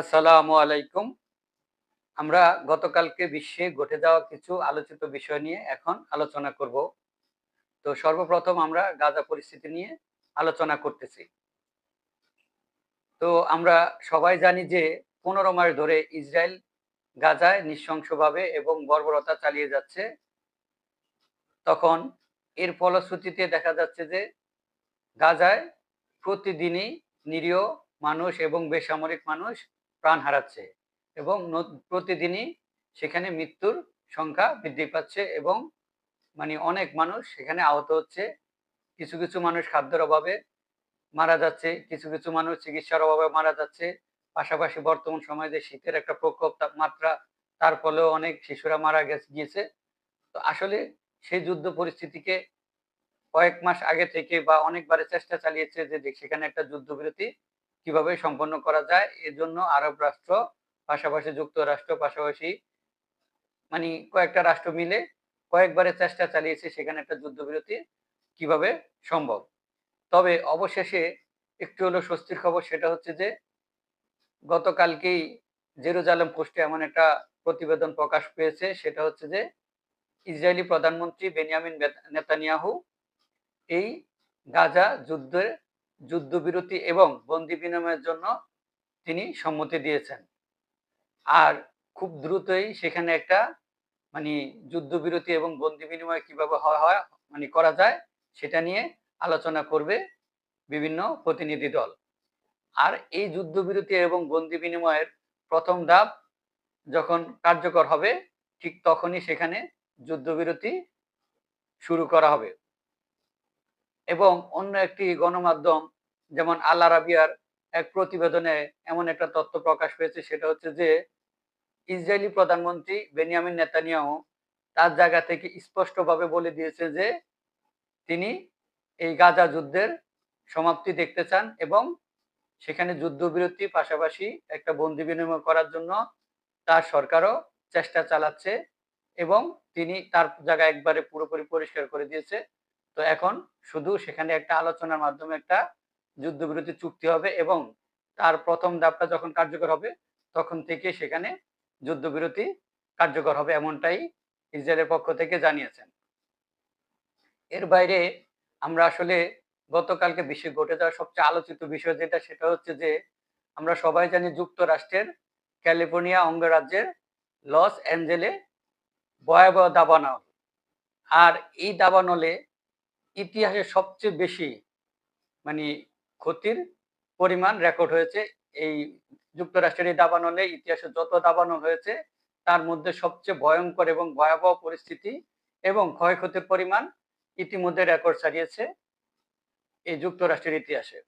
আসসালামু আলাইকুম। আমরা গতকালকে বিশ্বে ঘটে যাওয়া কিছু আলোচিত বিষয় নিয়ে এখন আলোচনা করব। তো সর্বপ্রথম আমরা গাজা পরিস্থিতি নিয়ে আলোচনা করতেছি। তো আমরা সবাই জানি যে পনেরো মাস ধরে ইসরায়েল গাজায় নৃশংসভাবে এবং বর্বরতা চালিয়ে যাচ্ছে। তখন এর ফলশ্রুতিতে দেখা যাচ্ছে যে গাজায় প্রতিদিনই নিরীহ মানুষ এবং বেসামরিক মানুষ প্রাণ হারাচ্ছে এবং প্রতিদিনই সেখানে মৃত্যুর সংখ্যা বৃদ্ধি পাচ্ছে এবং মানে অনেক মানুষ সেখানে আহত হচ্ছে। কিছু কিছু মানুষ খাদ্যের অভাবে মারা যাচ্ছে, কিছু কিছু মানুষ চিকিৎসার অভাবে মারা যাচ্ছে। পাশাপাশি বর্তমান সময়ে যে শীতের একটা প্রকোপ তাপমাত্রা, তার ফলেও অনেক শিশুরা মারা গেছে, গিয়েছে। তো আসলে সেই যুদ্ধ পরিস্থিতিকে কয়েক মাস আগে থেকে বা অনেকবারে চেষ্টা চালিয়েছে যে সেখানে একটা যুদ্ধবিরতি কীভাবে সম্পন্ন করা যায়, এজন্য আরব রাষ্ট্র, পাশাপাশি যুক্তরাষ্ট্র, পাশাপাশি মানে কয়েকটা রাষ্ট্র মিলে কয়েকবারের চেষ্টা চালিয়েছে সেখানে একটা যুদ্ধবিরতি কীভাবে সম্ভব। তবে অবশেষে একটু হলো স্বস্তির খবর সেটা হচ্ছে যে, গতকালকেই জেরুজালেম পোস্টে এমন একটা প্রতিবেদন প্রকাশ পেয়েছে, সেটা হচ্ছে যে, ইসরায়েলি প্রধানমন্ত্রী বেনিয়ামিন নেতানিয়াহু এই গাজা যুদ্ধের যুদ্ধবিরতি এবং বন্দি বিনিময়ের জন্য তিনি সম্মতি দিয়েছেন। আর খুব দ্রুতই সেখানে একটা মানে যুদ্ধবিরতি এবং বন্দি বিনিময় কীভাবে হয় মানে করা যায় সেটা নিয়ে আলোচনা করবে বিভিন্ন প্রতিনিধি দল। আর এই যুদ্ধবিরতি এবং বন্দি বিনিময়ের প্রথম ধাপ যখন কার্যকর হবে, ঠিক তখনই সেখানে যুদ্ধবিরতি শুরু করা হবে। এবং অন্য একটি গণমাধ্যম, যেমন আল আরাবিয়ার এক প্রতিবেদনে এমন একটা তথ্য প্রকাশ পেয়েছে, সেটা হচ্ছে যে ইসরায়েলি প্রধানমন্ত্রী বেনিয়ামিন নেতানিয়াহু তার জায়গা থেকে স্পষ্টভাবে বলে দিয়েছে যে, তিনি এই গাজা যুদ্ধের সমাপ্তি দেখতে চান এবং সেখানে যুদ্ধবিরতি পাশাপাশি একটা বন্দি বিনিময় করার জন্য তার সরকারও চেষ্টা চালাচ্ছে এবং তিনি তার জায়গা একবারে পুরোপুরি পরিষ্কার করে দিয়েছে। তো এখন শুধু সেখানে একটা আলোচনার মাধ্যমে একটা যুদ্ধবিরতি চুক্তি হবে এবং তার প্রথম ধাপটা যখন কার্যকর হবে, তখন থেকে সেখানে যুদ্ধবিরতি কার্যকর হবে এমনটাই ইসরায়েলের পক্ষ থেকে জানিয়েছেন। এর বাইরে আমরা আসলে গতকালকে বিশ্বে ঘটে যাওয়া সবচেয়ে আলোচিত বিষয় যেটা, সেটা হচ্ছে যে আমরা সবাই জানি যুক্তরাষ্ট্রের ক্যালিফোর্নিয়া অঙ্গরাজ্যের লস অ্যাঞ্জেলে ভয়াবহ দাবানল। আর এই দাবানলে ইতিহাসে সবচেয়ে বেশি মানে ক্ষতির পরিমাণ রেকর্ড হয়েছে এই যুক্তরাষ্ট্রের এই দাবানলে, ইতিহাসে যত দাবানল হয়েছে, তার মধ্যে সবচেয়ে ভয়ঙ্কর এবং ভয়াবহ পরিস্থিতি এবং ক্ষয়ক্ষতির পরিমাণ ইতিমধ্যে রেকর্ড ছাড়িয়েছে এই যুক্তরাষ্ট্রের ইতিহাসে।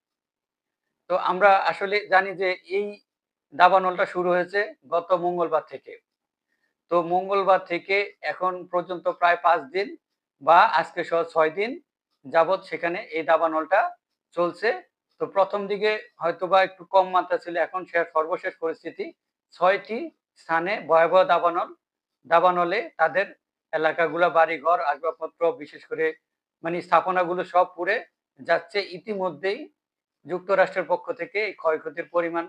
তো আমরা আসলে জানি যে এই দাবানলটা শুরু হয়েছে গত মঙ্গলবার থেকে। তো মঙ্গলবার থেকে এখন পর্যন্ত প্রায় পাঁচ দিন বা আজকে সহ ছয় দিন যাবৎ সেখানে এই দাবানলটা চলছে। তো প্রথম দিকে হয়তোবা একটু কম মাত্রা ছিল, এখন সে সর্বশেষ পরিস্থিতি। ছয়টি স্থানে ভয়াবহ দাবানল, দাবানলে তাদের এলাকাগুলো, বাড়িঘর, আসবাবপত্র, বিশেষ করে মানে স্থাপনাগুলো সব পুড়ে যাচ্ছে। ইতিমধ্যেই যুক্তরাষ্ট্রের পক্ষ থেকে এই ক্ষয়ক্ষতির পরিমাণ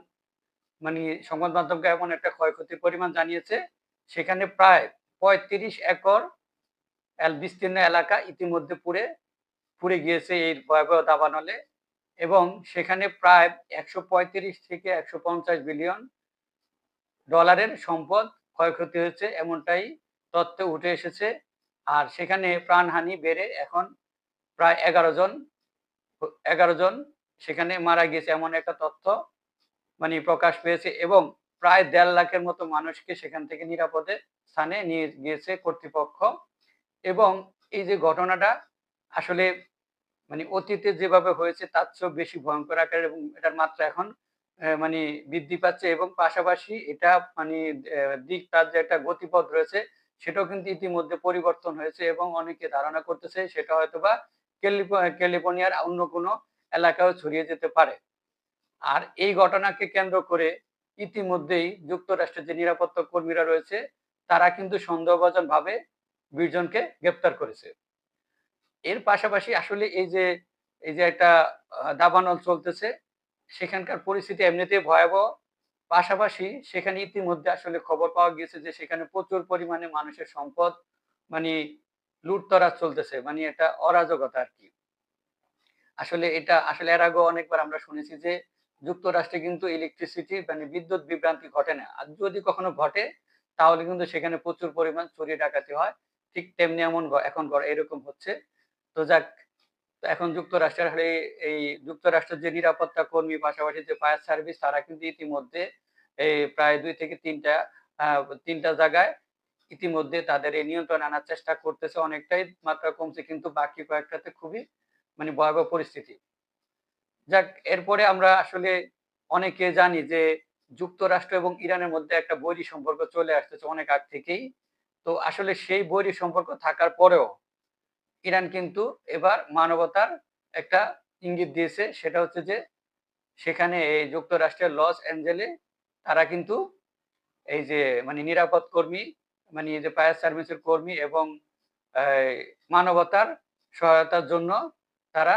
মানে সংবাদ মাধ্যমকে এমন একটা ক্ষয়ক্ষতির পরিমাণ জানিয়েছে। সেখানে প্রায় পঁয়ত্রিশ একর বিস্তীর্ণ এলাকা ইতিমধ্যে পুড়ে পুড়ে গিয়েছে এই ভয়াবহ দাবানলে এবং সেখানে প্রায় একশো পঁয়ত্রিশ থেকে একশো পঞ্চাশ বিলিয়ন ডলারের সম্পদ ক্ষয়ক্ষতি হয়েছে, এমনটাই তথ্য উঠে এসেছে। আর সেখানে প্রাণহানি বেড়ে এখন প্রায় এগারো জন এগারো জন সেখানে মারা গিয়েছে, এমন একটা তথ্য মানে প্রকাশ পেয়েছে। এবং প্রায় দেড় লাখের মতো মানুষকে সেখান থেকে নিরাপদে স্থানে নিয়ে গিয়েছে কর্তৃপক্ষ। এবং এই যে ঘটনাটা আসলে মানে অতীতে যেভাবে হয়েছে, তার চেয়েও বেশি ভয়ঙ্কর আকার এবং এটার মাত্রা এখন মানে বৃদ্ধি পাচ্ছে এবং পাশাপাশি এটা মানে দিক, তার যে একটা গতিপথ রয়েছে, সেটাও কিন্তু ইতিমধ্যে পরিবর্তন হয়েছে এবং অনেকে ধারণা করতেছে সেটা হয়তো বা ক্যালিফোর্নিয়ার অন্য কোনো এলাকাও ছড়িয়ে যেতে পারে। আর এই ঘটনাকে কেন্দ্র করে ইতিমধ্যেই যুক্তরাষ্ট্রের যে নিরাপত্তা কর্মীরা রয়েছে, তারা কিন্তু সন্দেহভাজন ভাবে বিশজনকে গ্রেপ্তার করেছে। এর পাশাপাশি আসলে এই যে এই যে একটা দাবানল চলতেছে, সেখানকার পরিস্থিতি এমনিতেই ভয়াবহ। পাশাপাশি সেখানে ইতিমধ্যে আসলে খবর পাওয়া গিয়েছে যে, সেখানে প্রচুর পরিমাণে মানুষের সম্পদ মানে লুটতরাজ চলতেছে মানে এটা অরাজকতা আর কি। আসলে এটা, আসলে এর আগেও অনেকবার আমরা শুনেছি যে, যুক্তরাষ্ট্রে কিন্তু ইলেকট্রিসিটি মানে বিদ্যুৎ বিভ্রান্তি ঘটে না। আর যদি কখনো ঘটে, তাহলে কিন্তু সেখানে প্রচুর পরিমাণ চুরি ডাকাতি হয়। ঠিক তেমনি এমন এখন এরকম হচ্ছে। তো যাক, এখন যুক্তরাষ্ট্রের হলে এই যুক্তরাষ্ট্রের যে নিরাপত্তা কর্মী, পাশাপাশি যে ফায়ার সার্ভিস, তারা কিন্তু ইতিমধ্যে এই প্রায় দুই থেকে তিনটা তিনটা জায়গায় ইতিমধ্যে তাদের এই নিয়ন্ত্রণ আনার চেষ্টা করতেছে অনেকটাই, মাত্রা কমছে, কিন্তু বাকি কয়েকটাতে খুবই মানে ভয়াবহ পরিস্থিতি। যাক, এরপরে আমরা আসলে অনেকে জানি যে যুক্তরাষ্ট্র এবং ইরানের মধ্যে একটা বৈরী সম্পর্ক চলে আসতেছে অনেক আগ থেকেই। তো আসলে সেই বৈরী সম্পর্ক থাকার পরেও ইরান কিন্তু এবার মানবতার একটা ইঙ্গিত দিয়েছে, সেটা হচ্ছে যে সেখানে এই যুক্তরাষ্ট্রের লস অ্যাঞ্জেলে তারা কিন্তু এই যে মানে নিরাপদ কর্মী মানে যে ফায়ার সার্ভিসের কর্মী এবং মানবতার সহায়তার জন্য তারা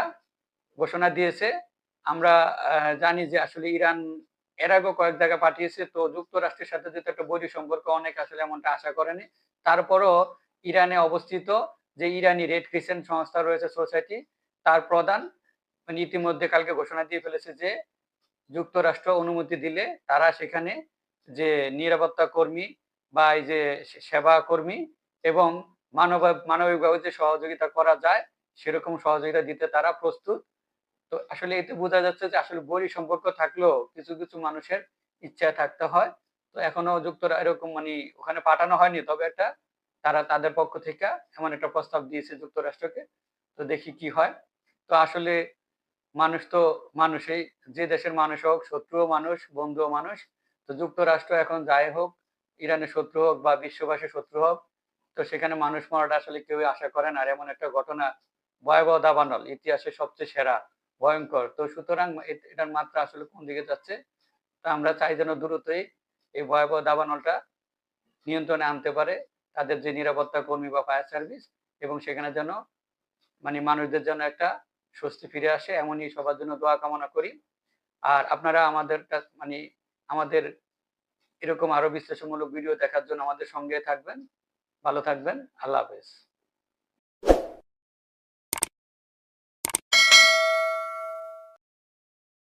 ঘোষণা দিয়েছে। আমরা জানি যে আসলে ইরান এর আগেও কয়েক জায়গায় পাঠিয়েছে, তো যুক্তরাষ্ট্রের সাথে যেহেতু একটা বৈরী সম্পর্ক, অনেক আসলে এমনটা আশা করেনি। তারপরও ইরানে অবস্থিত যে ইরানি রেড ক্রিসেন্ট সংস্থা রয়েছে সোসাইটি, তার প্রধান ইতিমধ্যে কালকে ঘোষণা দিয়ে ফেলেছে যে যুক্তরাষ্ট্র অনুমতি দিলে তারা সেখানে যে নিরাপত্তা কর্মী বা এই যে সেবা কর্মী এবং মানব, মানবিকভাবে যে সহযোগিতা করা যায়, সেরকম সহযোগিতা দিতে তারা প্রস্তুত। তো আসলে এতে বোঝা যাচ্ছে যে আসলে বৈরী সম্পর্ক থাকলেও কিছু কিছু মানুষের ইচ্ছায় থাকতে হয়। তো এখনও যুক্তরা এরকম মানে ওখানে পাঠানো হয়নি, তবে একটা তারা তাদের পক্ষ থেকে এমন একটা প্রস্তাব দিয়েছে যুক্তরাষ্ট্রকে। তো দেখি কি হয়। তো আসলে মানুষ তো মানুষই, যে দেশের মানুষ হোক, শত্রুও মানুষ, বন্ধুও মানুষ। তো যুক্তরাষ্ট্র এখন যাই হোক, ইরানের শত্রু হোক বা বিশ্ববাসীর শত্রু হোক, তো সেখানে মানুষ মরাটা আসলে কেউ আশা করে না। আর এমন একটা ঘটনা ভয়াবহ দাবানল ইতিহাসের সবচেয়ে সেরা, ভয়ঙ্কর। তো সুতরাং এটার মাত্রা আসলে কোন দিকে যাচ্ছে, তা আমরা চাই যেন দ্রুতই এই ভয়াবহ দাবানলটা নিয়ন্ত্রণে আনতে পারে। তাদের যে নিরাপত্তা কর্মী বা ফায়ার সার্ভিস এবং সেখানে যেন মানে মানুষদের জন্য একটা স্বস্তি ফিরে আসে, এমনই সবার জন্য দোয়া কামনা করি। আর আপনারা আমাদের মানে আমাদের এরকম আরও বিশ্লেষণমূলক ভিডিও দেখার জন্য আমাদের সঙ্গে থাকবেন। ভালো থাকবেন। আল্লাহ হাফেজ।